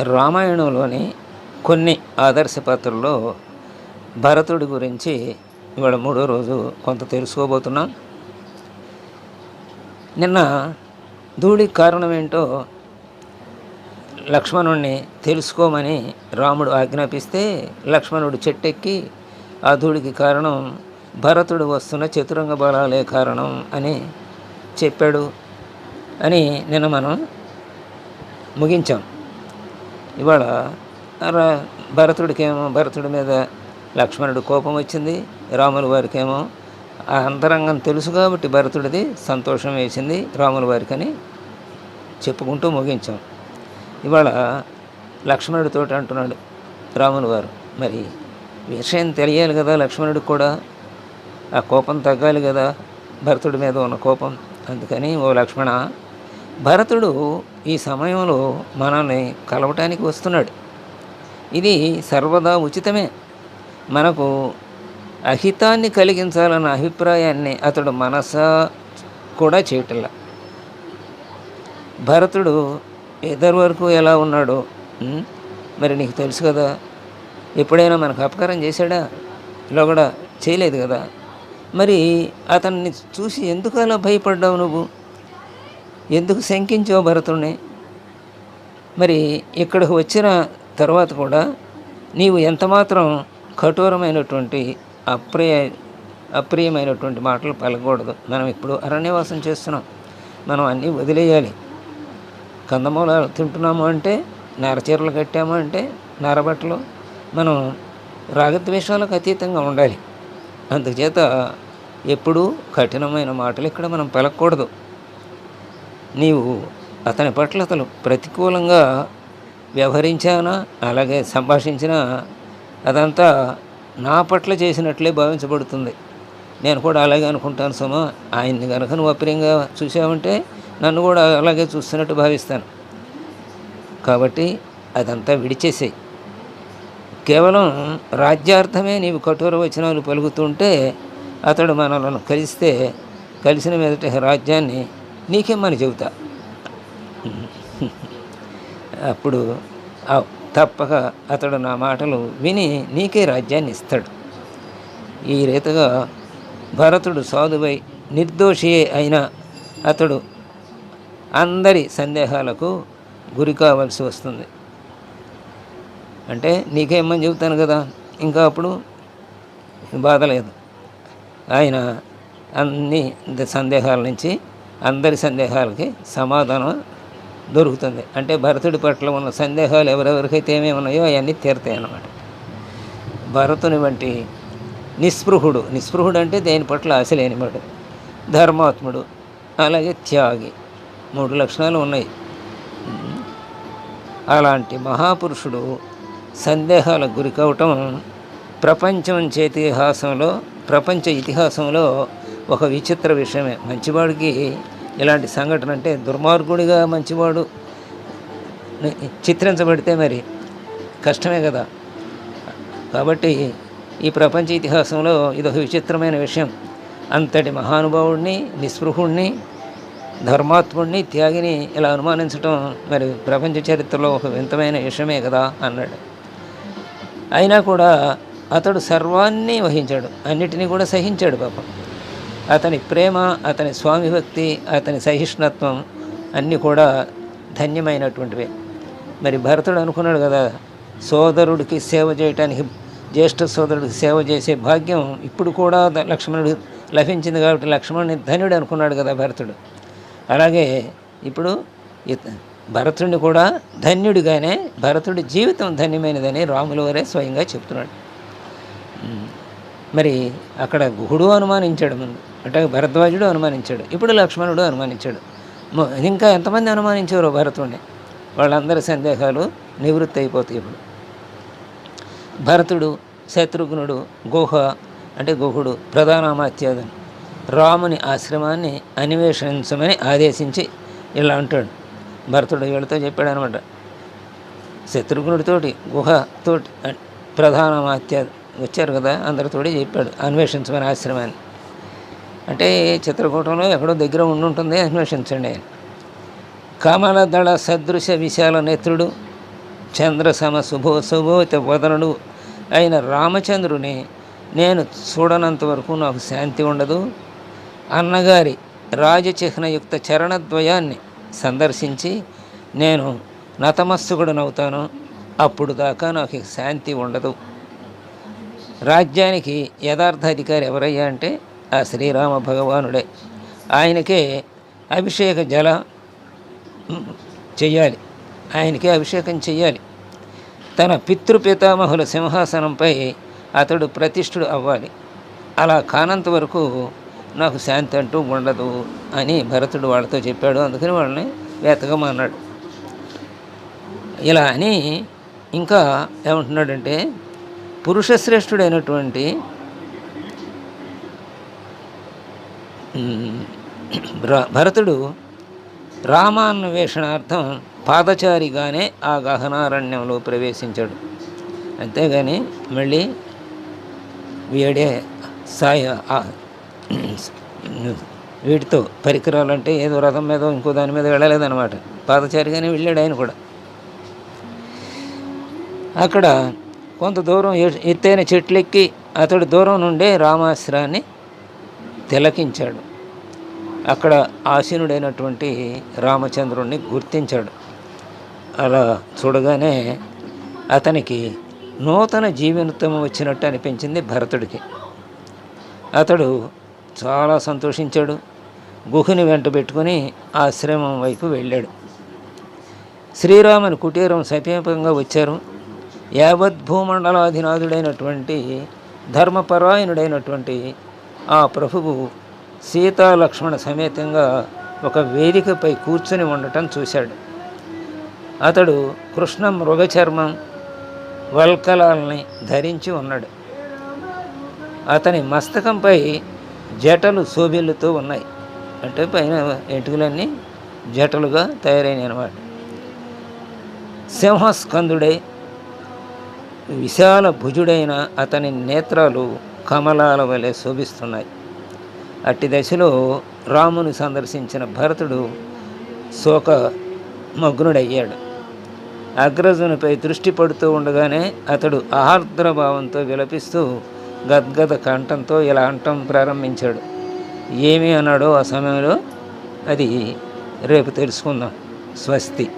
రామాయణంలోని కొన్ని ఆదర్శ పాత్రల్లో భరతుడి గురించి ఇవాళ మూడో రోజు కొంత తెలుసుకోబోతున్నాం. నిన్న ధూళికి కారణం ఏంటో లక్ష్మణుణ్ణి తెలుసుకోమని రాముడు ఆజ్ఞాపిస్తే లక్ష్మణుడు చెట్టెక్కి ఆ ధూళికి కారణం భరతుడు వస్తున్న చతురంగ బలాలే కారణం అని చెప్పాడు అని నిన్న మనం ముగించాం. ఇవాళ భరతుడికేమో భరతుడి మీద లక్ష్మణుడు కోపం వచ్చింది రాముల వారికేమో ఆ అంతరంగం తెలుసు కాబట్టి భరతుడిది సంతోషం వేసింది రాముల వారికని చెప్పుకుంటూ ముగించాం. ఇవాళ లక్ష్మణుడితో అంటున్నాడు రాములు వారు. మరి విషయం తెలియాలి కదా లక్ష్మణుడికి కూడా. ఆ కోపం తగ్గాలి కదా భరతుడి మీద ఉన్న కోపం. అందుకని ఓ లక్ష్మణ భరతుడు ఈ సమయంలో మనల్ని కలవటానికి వస్తున్నాడు. ఇది సర్వదా ఉచితమే. మనకు అహితాన్ని కలిగించాలన్న అభిప్రాయాన్ని అతడు మనస కూడా చేయటంలా భరతుడు ఇద్దరు వరకు ఎలా ఉన్నాడో మరి నీకు తెలుసు కదా. ఎప్పుడైనా మనకు అపకారం చేశాడా? ఇలా కూడా చేయలేదు కదా. మరి అతన్ని చూసి ఎందుకు అలా భయపడ్డావు నువ్వు? ఎందుకు శంకించో భరతుడిని మరి ఇక్కడికి వచ్చిన తర్వాత కూడా నీవు ఎంతమాత్రం కఠోరమైనటువంటి అప్రియ అప్రియమైనటువంటి మాటలు పలకూడదు మనం ఇప్పుడు అరణ్యవాసం చేస్తున్నాం. మనం అన్నీ వదిలేయాలి. కందమూలాలు తింటున్నాము అంటే నరచీరలు కట్టాము అంటే నరబట్టలు మనం రాగద్వేషాలకు అతీతంగా ఉండాలి. అందుచేత ఎప్పుడూ కఠినమైన మాటలు ఇక్కడ మనం పలకూడదు నీవు అతని పట్ల అతను ప్రతికూలంగా వ్యవహరించానా? అలాగే సంభాషించినా అదంతా నా పట్ల చేసినట్లే భావించబడుతుంది. నేను కూడా అలాగే అనుకుంటాను సుమా. ఆయన్ని కనుక నువ్వు అప్రియంగా చూసావంటే నన్ను కూడా అలాగే చూస్తున్నట్టు భావిస్తాను. కాబట్టి అదంతా విడిచేసేయి. కేవలం రాజ్యార్థమే నీవు కఠోర వచనాలు పలుకుతుంటే అతడు మనలను కలిస్తే కలిసిన మీదట రాజ్యాన్ని నీకేమని చెబుతా? అప్పుడు తప్పక అతడు నా మాటలు విని నీకే రాజ్యాన్ని ఇస్తాడు. ఈ రీతిగా భరతుడు సాధువై నిర్దోషియే అయినా అతడు అందరి సందేహాలకు గురి కావాల్సి వస్తుంది. అంటే నీకేమని చెబుతాను కదా? ఇంకా అప్పుడు బాధ లేదు. ఆయన అన్ని సందేహాల నుంచి అందరి సందేహాలకి సమాధానం దొరుకుతుంది. అంటే భరతుడి పట్ల ఉన్న సందేహాలు ఎవరెవరికైతే ఏమేమి ఉన్నాయో అవన్నీ తీరుతాయి అన్నమాట. భరతుని వంటి నిస్పృహుడు నిస్పృహుడు అంటే దేని పట్ల ఆశ లేనివాడు ధర్మాత్ముడు అలాగే త్యాగి మూడు లక్షణాలు ఉన్నాయి. అలాంటి మహాపురుషుడు సందేహాలకు గురికవటం ప్రపంచం చేతిహాసంలో ప్రపంచ ఇతిహాసంలో ఒక విచిత్ర విషయమే. మంచివాడికి ఇలాంటి సంఘటన అంటే దుర్మార్గుడిగా మంచివాడు చిత్రించబడితే మరి కష్టమే కదా. కాబట్టి ఈ ప్రపంచ ఇతిహాసంలో ఇదొక విచిత్రమైన విషయం. అంతటి మహానుభావుడిని నిస్పృహుణ్ణి ధర్మాత్ముడిని త్యాగిని ఇలా అనుమానించటం మరి ప్రపంచ చరిత్రలో ఒక వింతమైన విషయమే కదా అన్నాడు. అయినా కూడా అతడు సర్వాన్ని వహించాడు. అన్నిటినీ కూడా సహించాడు పాపం. అతని ప్రేమ అతని స్వామి భక్తి అతని సహిష్ణుత్వం అన్నీ కూడా ధన్యమైనటువంటివే. మరి భరతుడు అనుకున్నాడు కదా సోదరుడికి సేవ చేయటానికి జ్యేష్ఠ సోదరుడికి సేవ చేసే భాగ్యం ఇప్పుడు కూడా లక్ష్మణుడు లభించింది కాబట్టి లక్ష్మణుని ధనుడు అనుకున్నాడు కదా భరతుడు. అలాగే ఇప్పుడు ఇత- భరతుడిని కూడా ధన్యుడిగానే భరతుడి జీవితం ధన్యమైనదని రాముల వారే స్వయంగా చెప్తున్నాడు మరి అక్కడ గుహుడు అనుమానించాడు ముందు. అంటే భరద్వాజుడు అనుమానించాడు. ఇప్పుడు లక్ష్మణుడు అనుమానించాడు. ఇంకా ఎంతమంది అనుమానించారో భరతుడిని వాళ్ళందరి సందేహాలు నివృత్తి అయిపోతాయి ఇప్పుడు. భరతుడు శత్రుఘ్నుడు గుహ అంటే గుహుడు ప్రధానామాత్యాదులు. రాముని ఆశ్రమాన్ని అన్వేషించమని ఆదేశించి ఇలా అంటాడు. భరతుడు వీళ్ళతో చెప్పాడు అనమాట శత్రుఘ్నుడితోటి గుహతోటి అ- ప్రధానమాత్య వచ్చారు కదా అందరితోటి చెప్పాడు. అన్వేషించమని ఆశ్రమాన్ని. అంటే చిత్రకూటంలో ఎక్కడో దగ్గర ఉండుంటుంది అన్వేషించండి. ఆయన కమల దళ సదృశ విశాల నేత్రుడు చంద్రసమ శుభో శుభోత వదనుడు అయిన రామచంద్రుని నేను చూడనంత వరకు నాకు శాంతి ఉండదు. అన్నగారి రాజచిహ్నయుక్త చరణద్వయాన్ని సందర్శించి నేను నతమస్తకుడునవుతాను అప్పుడు దాకా నాకు శాంతి ఉండదు. రాజ్యానికి యథార్థ అధికారి ఎవరయ్యా అంటే ఆ శ్రీరామ భగవానుడే ఆయనకే అభిషేక జల చెయ్యాలి ఆయనకే అభిషేకం చెయ్యాలి తన పితృపితామహుల సింహాసనంపై అతడు ప్రతిష్ఠుడు అవ్వాలి. అలా కానంత వరకు నాకు శాంతి అంటూ ఉండదు అని భరతుడు వాళ్ళతో చెప్పాడు. అందుకని వాళ్ళని వెతకమన్నాడు ఇలా అని ఇంకా ఏమంటున్నాడంటే పురుషశ్రేష్ఠుడైనటువంటి భరతుడు రామాన్వేషణార్థం పాదచారిగానే ఆ గహనారణ్యంలో ప్రవేశించాడు. అంతేగాని మళ్ళీ వీడే సాయ ఆ వీటితో పరికరాలంటే ఏదో రథం మీద ఇంకో దాని మీద వెళ్ళలేదన్నమాట. పాదచారిగానే వెళ్ళాడు ఆయన కూడా. అక్కడ కొంత దూరం ఎత్తైన చెట్లెక్కి అతడు దూరం నుండే రామాశ్రాన్ని తిలకించాడు. అక్కడ ఆసీనుడైనటువంటి రామచంద్రుణ్ణి గుర్తించాడు. అలా చూడగానే అతనికి నూతన జీవనత్వం వచ్చినట్టు అనిపించింది భరతుడికి. అతడు చాలా సంతోషించాడు. గుహుని వెంట పెట్టుకుని ఆశ్రమం వైపు వెళ్ళాడు. శ్రీరాముని కుటీరం సమీపంగా వచ్చారు. యావత్ భూమండలాధినాథుడైనటువంటి ధర్మపరాయణుడైనటువంటి ఆ ప్రభువు సీతాలక్ష్మణ సమేతంగా ఒక వేదికపై కూర్చుని ఉండటం చూశాడు. అతడు కృష్ణ మృగచర్మం వల్కలాల్ని ధరించి ఉన్నాడు. అతని మస్తకంపై జటలు శోభిల్లుతూ ఉన్నాయి. అంటే పైన ఎంటుకలన్నీ జటలుగా తయారైనాయి అన్నమాట సింహస్కందుడై విశాల భుజుడైన అతని నేత్రాలు కమలాల వలె శోభిస్తున్నాయి. అట్టి దశలో రామును సందర్శించిన భరతుడు శోక మగ్నుడయ్యాడు. అగ్రజునిపై దృష్టి పడుతూ ఉండగానే అతడు ఆర్ద్ర భావంతో విలపిస్తూ గద్గద కంఠంతో ఇలా అంటం ప్రారంభించాడు. ఏమి అన్నాడో ఆ సమయంలో అది రేపు తెలుసుకుందాం. స్వస్తి.